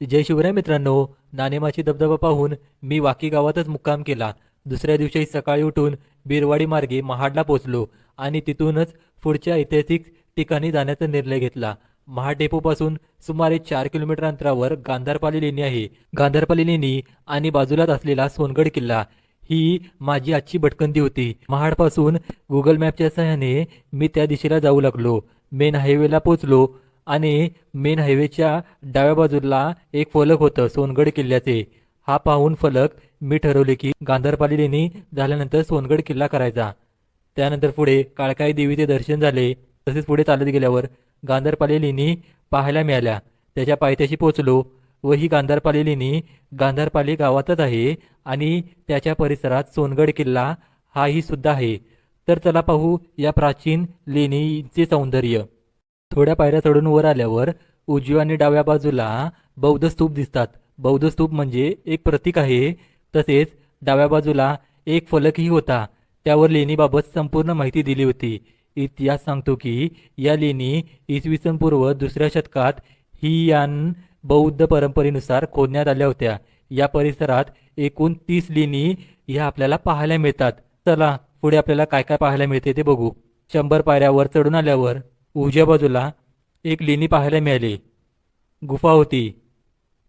जय शिवराय मित्रांनो नाणेमाची धबधबा पाहून मी वाकी गावातच मुक्काम केला. दुसऱ्या दिवशी सकाळी उठून बिरवाडी मार्गे महाडला पोचलो आणि तिथूनच पुढच्या ऐतिहासिक ठिकाणी जाण्याचा निर्णय घेतला. महाडेपोपासून सुमारे चार किलोमीटर अंतरावर गांधारपाली लेणी आहे. गांधारपाली लेणी आणि बाजूलाच असलेला सोनगड किल्ला ही माझी आजची भटकंती होती. महाडपासून गुगल मॅपच्या सहाय्याने मी त्या दिशेला जाऊ लागलो. मेन हायवेला पोचलो आणि मेन हायवेच्या डाव्या बाजूला एक फलक होतं सोनगड किल्ल्याचे. हा पाहून फलक मी ठरवले की गांधारपाली लेणी झाल्यानंतर सोनगड किल्ला करायचा. त्यानंतर पुढे काळकाई देवीचे दर्शन झाले. तसेच पुढे चालत गेल्यावर गांधारपाली लेणी पाहायला मिळाल्या. त्याच्या पायथ्याशी पोचलो व ही गांधारपाली लेणी गांधारपाली गावातच आहे आणि त्याच्या परिसरात सोनगड किल्ला हाही सुद्धा आहे. तर चला पाहू या प्राचीन लेणीचे सौंदर्य. थोड्या पायऱ्या चढून वर आल्यावर उजव्या आणि डाव्या बाजूला बौद्ध स्तूप दिसतात. बौद्ध स्तूप म्हणजे एक प्रतीक आहे. तसेच डाव्या बाजूला एक फलकही होता. त्यावर लेणीबाबत संपूर्ण माहिती दिली होती. इतिहास सांगतो की या लेणी इसवी सन पूर्व दुसऱ्या शतकात ही यान बौद्ध परंपरेनुसार खोदण्यात आल्या होत्या. या परिसरात एकूण तीस लेणी ह्या आपल्याला पाहायला मिळतात. चला पुढे आपल्याला काय काय पाहायला मिळते ते बघू. शंभर पायऱ्यावर चढून आल्यावर उजव्या बाजूला एक लेणी पाहायला मिळाली. गुफा होती.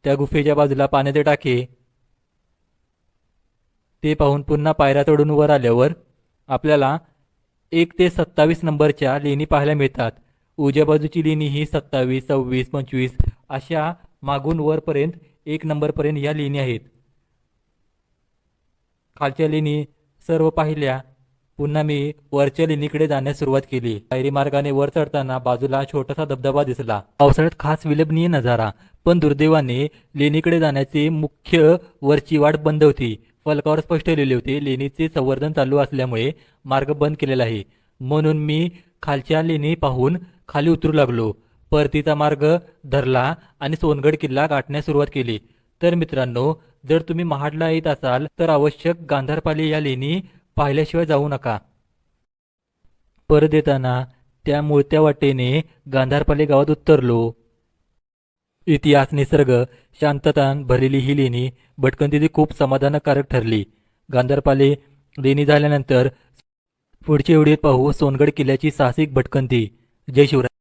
त्या गुफेच्या बाजूला पाण्याचे टाके. ते पाहून पुन्हा पायऱ्या चढून वर आल्यावर आपल्याला एक ते सत्तावीस नंबरच्या लेणी पाहायला मिळतात. उजव्या बाजूची लेणी ही सत्तावीस सव्वीस पंचवीस अशा मागून वरपर्यंत एक नंबरपर्यंत या लेणी आहेत. खालच्या लेणी सर्व पाहिल्या. पुन्हा मी वरच्या लेणीकडे जाण्यास सुरुवात केली. पायरी मार्गाने वर चढताना बाजूला छोटासा धबधबा दिसला. पावसाळ्यात खास विलबनीय नजारा पण दुर्दैवाने लेणीकडे जाण्याची मुख्य वरची वाट बंद होती. फलकावर स्पष्ट लिहिले होते लेणीचे संवर्धन चालू असल्यामुळे मार्ग बंद केलेला आहे. म्हणून मी खालच्या लेणी पाहून खाली उतरू लागलो. परतीचा मार्ग धरला आणि सोनगड किल्ला गाठण्यास सुरुवात केली. तर मित्रांनो जर तुम्ही महाडला येत असाल तर आवश्यक गांधारपाली या लेणी पाहिल्याशिवाय जाऊ नका. परत येताना त्या मुळत्या वाटेने गांधारपाले गावात उत्तरलो इतिहास निसर्ग शांततान भरलेली ही लेणी भटकंतीची खूप समाधानकारक ठरली. गांधारपाले लेणी झाल्यानंतर पुढच्या एवढे पाहू सोनगड किल्ल्याची साहसिक भटकंती. जय शिवराय.